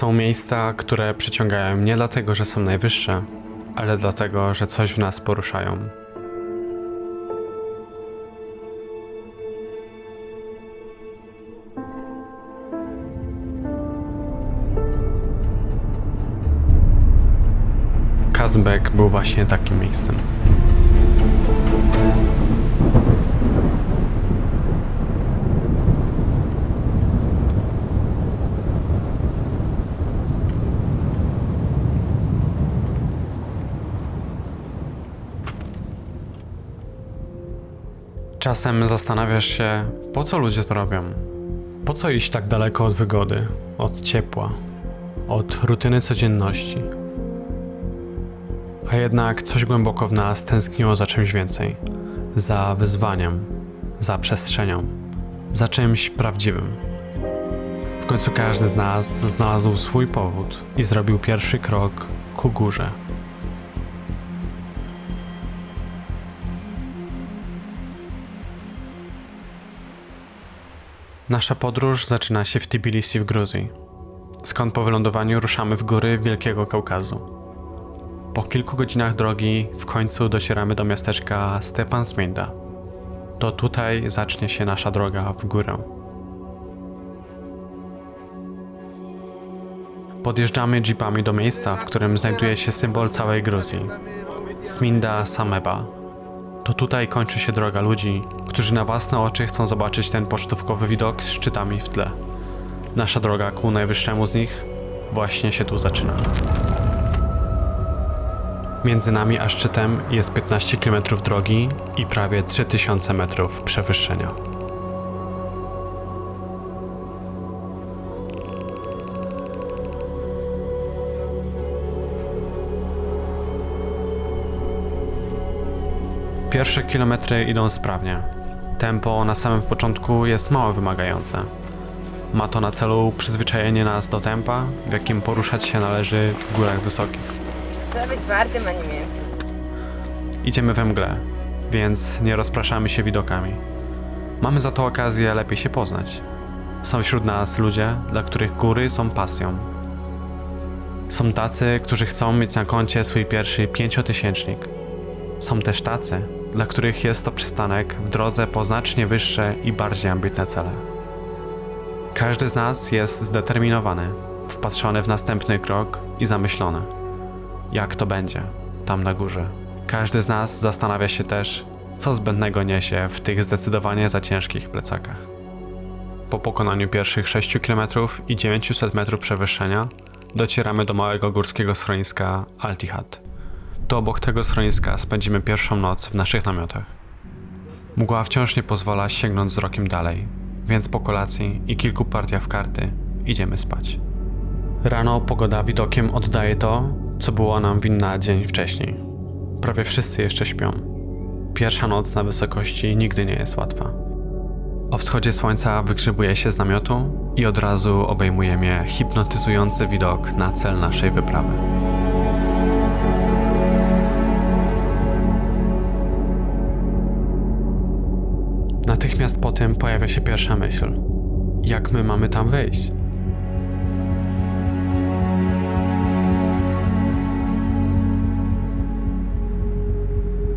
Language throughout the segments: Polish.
Są miejsca, które przyciągają nie dlatego, że są najwyższe, ale dlatego, że coś w nas poruszają. Kazbek był właśnie takim miejscem. Czasem zastanawiasz się, po co ludzie to robią? Po co iść tak daleko od wygody, od ciepła, od rutyny codzienności? A jednak coś głęboko w nas tęskniło za czymś więcej za wyzwaniem, za przestrzenią, za czymś prawdziwym. W końcu każdy z nas znalazł swój powód i zrobił pierwszy krok ku górze. Nasza podróż zaczyna się w Tbilisi w Gruzji, skąd po wylądowaniu ruszamy w góry Wielkiego Kaukazu. Po kilku godzinach drogi w końcu docieramy do miasteczka Stepan Sminda. To tutaj zacznie się nasza droga w górę. Podjeżdżamy jeepami do miejsca, w którym znajduje się symbol całej Gruzji Sminda Sameba. To tutaj kończy się droga ludzi, którzy na własne oczy chcą zobaczyć ten pocztówkowy widok z szczytami w tle. Nasza droga ku najwyższemu z nich właśnie się tu zaczyna. Między nami a szczytem jest 15 km drogi i prawie 3000 metrów przewyższenia. Pierwsze kilometry idą sprawnie. Tempo na samym początku jest mało wymagające. Ma to na celu przyzwyczajenie nas do tempa, w jakim poruszać się należy w górach wysokich. Trzeba być twardym, a nie miękkim. Idziemy we mgle, więc nie rozpraszamy się widokami. Mamy za to okazję lepiej się poznać. Są wśród nas ludzie, dla których góry są pasją. Są tacy, którzy chcą mieć na koncie swój pierwszy pięciotysięcznik. Są też tacy, dla których jest to przystanek w drodze po znacznie wyższe i bardziej ambitne cele. Każdy z nas jest zdeterminowany, wpatrzony w następny krok i zamyślony jak to będzie tam na górze. Każdy z nas zastanawia się też, co zbędnego niesie w tych zdecydowanie za ciężkich plecakach. Po pokonaniu pierwszych 6 km i 900 metrów przewyższenia docieramy do małego górskiego schroniska Altihat. To obok tego schroniska spędzimy pierwszą noc w naszych namiotach. Mgła wciąż nie pozwala sięgnąć wzrokiem dalej, więc po kolacji i kilku partiach w karty idziemy spać. Rano pogoda widokiem oddaje to, co było nam winna dzień wcześniej. Prawie wszyscy jeszcze śpią. Pierwsza noc na wysokości nigdy nie jest łatwa. O wschodzie słońca wygrzebuje się z namiotu i od razu obejmuje mnie hipnotyzujący widok na cel naszej wyprawy. Natychmiast po tym pojawia się pierwsza myśl. Jak my mamy tam wejść?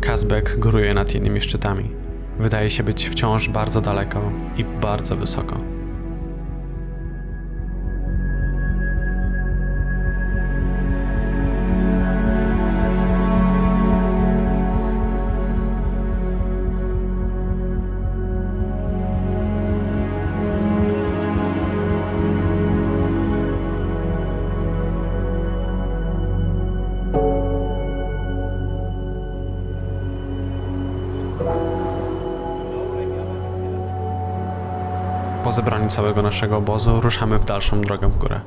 Kazbek góruje nad innymi szczytami. Wydaje się być wciąż bardzo daleko i bardzo wysoko. Po zebraniu całego naszego obozu ruszamy w dalszą drogę w górę.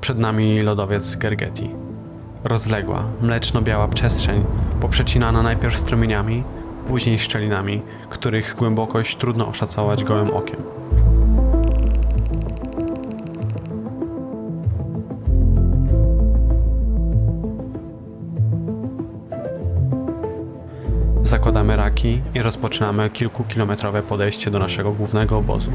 Przed nami lodowiec Gergeti. Rozległa, mleczno-biała przestrzeń, poprzecinana najpierw strumieniami, później szczelinami, których głębokość trudno oszacować gołym okiem. I rozpoczynamy kilkukilometrowe podejście do naszego głównego obozu.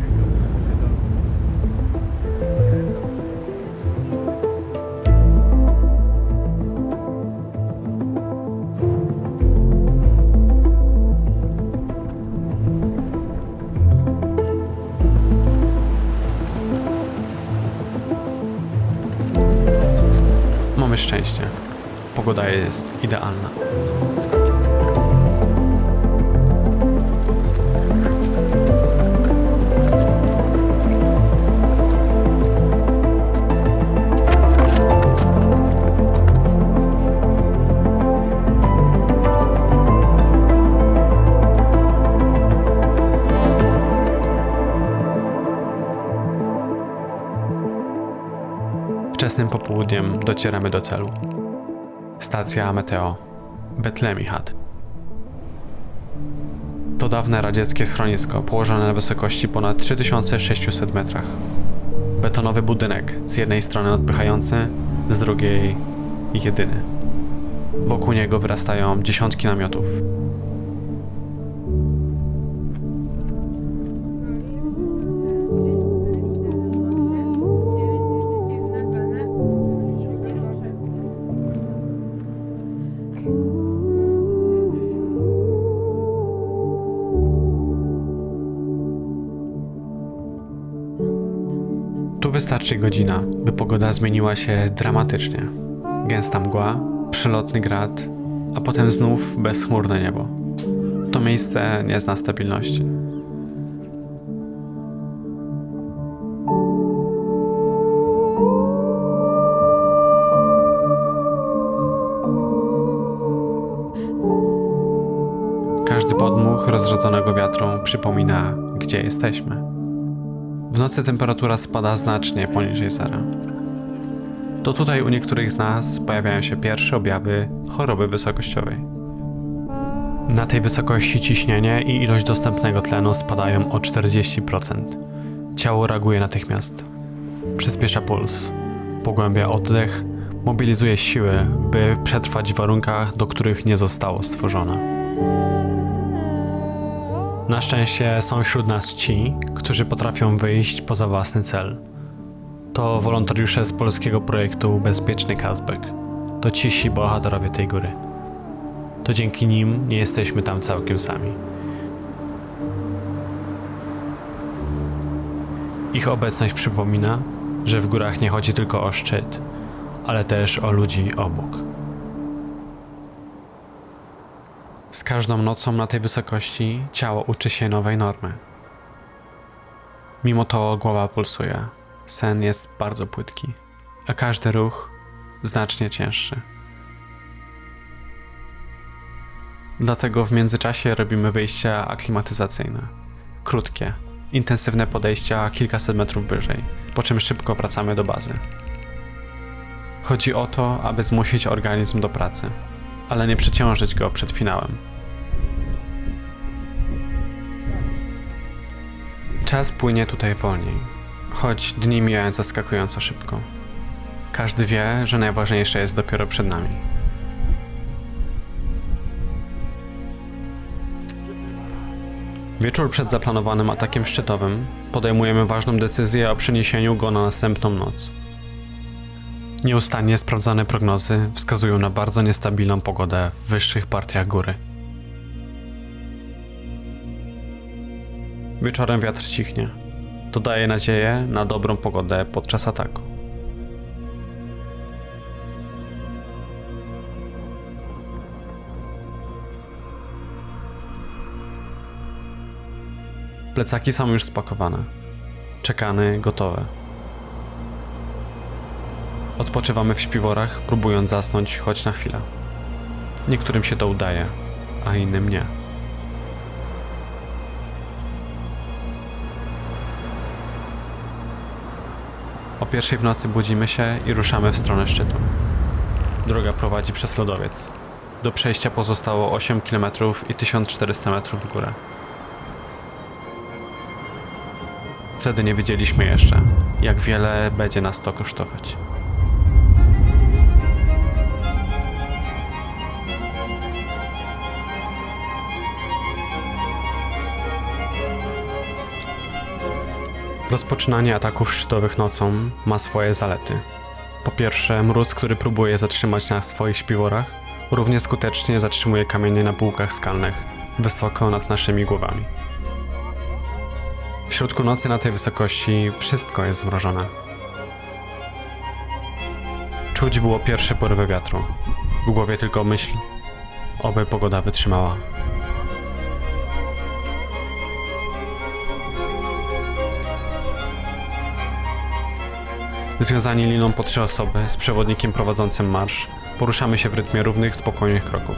Mamy szczęście. Pogoda jest idealna. Wczesnym popołudniem docieramy do celu. Stacja Meteo. Betlemi Chat. To dawne radzieckie schronisko położone na wysokości ponad 3600 metrach. Betonowy budynek, z jednej strony odpychający, z drugiej jedyny. Wokół niego wyrastają dziesiątki namiotów. Wystarczy godzina, by pogoda zmieniła się dramatycznie. Gęsta mgła, przylotny grad, a potem znów bezchmurne niebo. To miejsce nie zna stabilności. Każdy podmuch rozrodzonego wiatru przypomina, gdzie jesteśmy. W nocy temperatura spada znacznie poniżej zera. To tutaj u niektórych z nas pojawiają się pierwsze objawy choroby wysokościowej. Na tej wysokości ciśnienie i ilość dostępnego tlenu spadają o 40%. Ciało reaguje natychmiast. Przyspiesza puls, pogłębia oddech, mobilizuje siły, by przetrwać w warunkach, do których nie zostało stworzone. Na szczęście są wśród nas ci, którzy potrafią wyjść poza własny cel. To wolontariusze z polskiego projektu Bezpieczny Kazbek. To cisi bohaterowie tej góry. To dzięki nim nie jesteśmy tam całkiem sami. Ich obecność przypomina, że w górach nie chodzi tylko o szczyt, ale też o ludzi obok. Z każdą nocą na tej wysokości ciało uczy się nowej normy. Mimo to głowa pulsuje, sen jest bardzo płytki, a każdy ruch znacznie cięższy. Dlatego w międzyczasie robimy wyjścia aklimatyzacyjne. Krótkie, intensywne podejścia kilkaset metrów wyżej, po czym szybko wracamy do bazy. Chodzi o to, aby zmusić organizm do pracy ale nie przeciążyć go przed finałem. Czas płynie tutaj wolniej, choć dni mijają zaskakująco szybko. Każdy wie, że najważniejsze jest dopiero przed nami. Wieczór przed zaplanowanym atakiem szczytowym podejmujemy ważną decyzję o przeniesieniu go na następną noc. Nieustannie sprawdzane prognozy wskazują na bardzo niestabilną pogodę w wyższych partiach góry. Wieczorem wiatr cichnie. To daje nadzieję na dobrą pogodę podczas ataku. Plecaki są już spakowane. Czekany, gotowe. Odpoczywamy w śpiworach, próbując zasnąć choć na chwilę. Niektórym się to udaje, a innym nie. O pierwszej w nocy budzimy się i ruszamy w stronę szczytu. Droga prowadzi przez lodowiec. Do przejścia pozostało 8 km i 1400 metrów w górę. Wtedy nie wiedzieliśmy jeszcze, jak wiele będzie nas to kosztować. Rozpoczynanie ataków szczytowych nocą ma swoje zalety. Po pierwsze, mróz, który próbuje zatrzymać nas w swoich śpiworach, równie skutecznie zatrzymuje kamienie na półkach skalnych, wysoko nad naszymi głowami. W środku nocy na tej wysokości wszystko jest zmrożone. Czuć było pierwsze porywy wiatru. W głowie tylko myśl, oby pogoda wytrzymała. Związani liną po trzy osoby z przewodnikiem prowadzącym marsz, poruszamy się w rytmie równych, spokojnych kroków.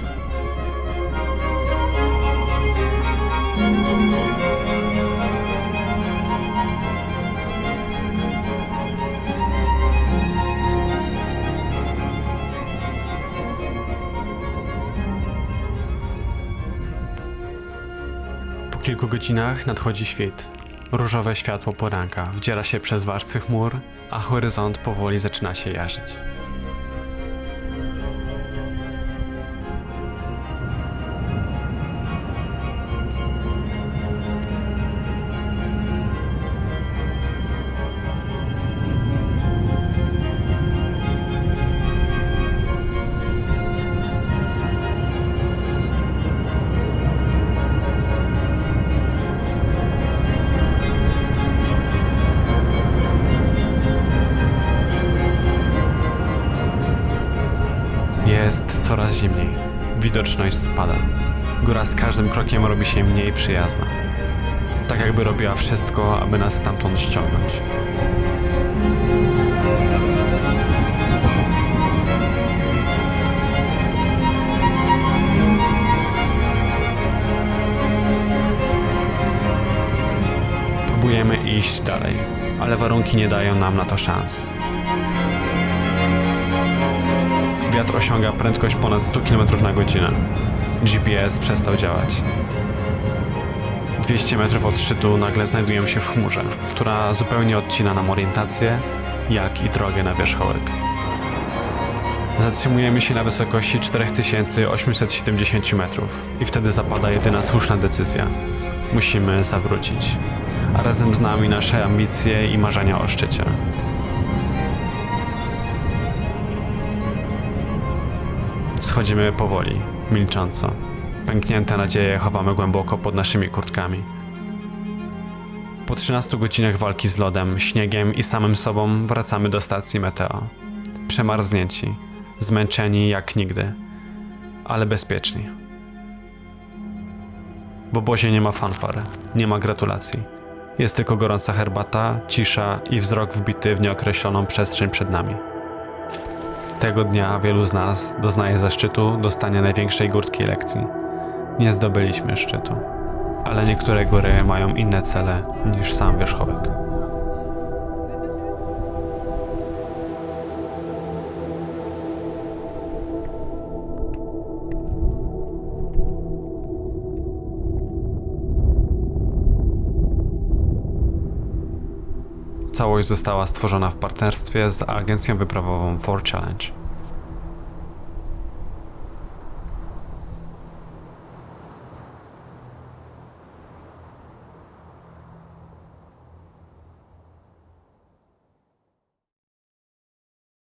Po kilku godzinach nadchodzi świt. Różowe światło poranka wdziera się przez warstwy chmur, a horyzont powoli zaczyna się jarzyć. Widoczność spada. Góra z każdym krokiem robi się mniej przyjazna. Tak jakby robiła wszystko, aby nas stamtąd ściągnąć. Próbujemy iść dalej, ale warunki nie dają nam na to szans. Wiatr osiąga prędkość ponad 100 km na godzinę. GPS przestał działać. 200 metrów od szczytu nagle znajdujemy się w chmurze, która zupełnie odcina nam orientację, jak i drogę na wierzchołek. Zatrzymujemy się na wysokości 4870 metrów i wtedy zapada jedyna słuszna decyzja. Musimy zawrócić, a razem z nami nasze ambicje i marzenia o szczycie. Schodzimy powoli, milcząco. Pęknięte nadzieje chowamy głęboko pod naszymi kurtkami. Po 13 godzinach walki z lodem, śniegiem i samym sobą wracamy do stacji meteo. Przemarznięci, zmęczeni jak nigdy, ale bezpieczni. W obozie nie ma fanfar, nie ma gratulacji. Jest tylko gorąca herbata, cisza i wzrok wbity w nieokreśloną przestrzeń przed nami. Tego dnia wielu z nas doznaje zaszczytu dostania największej górskiej lekcji. Nie zdobyliśmy szczytu, ale niektóre góry mają inne cele niż sam wierzchołek. Całość została stworzona w partnerstwie z agencją wyprawową For Challenge.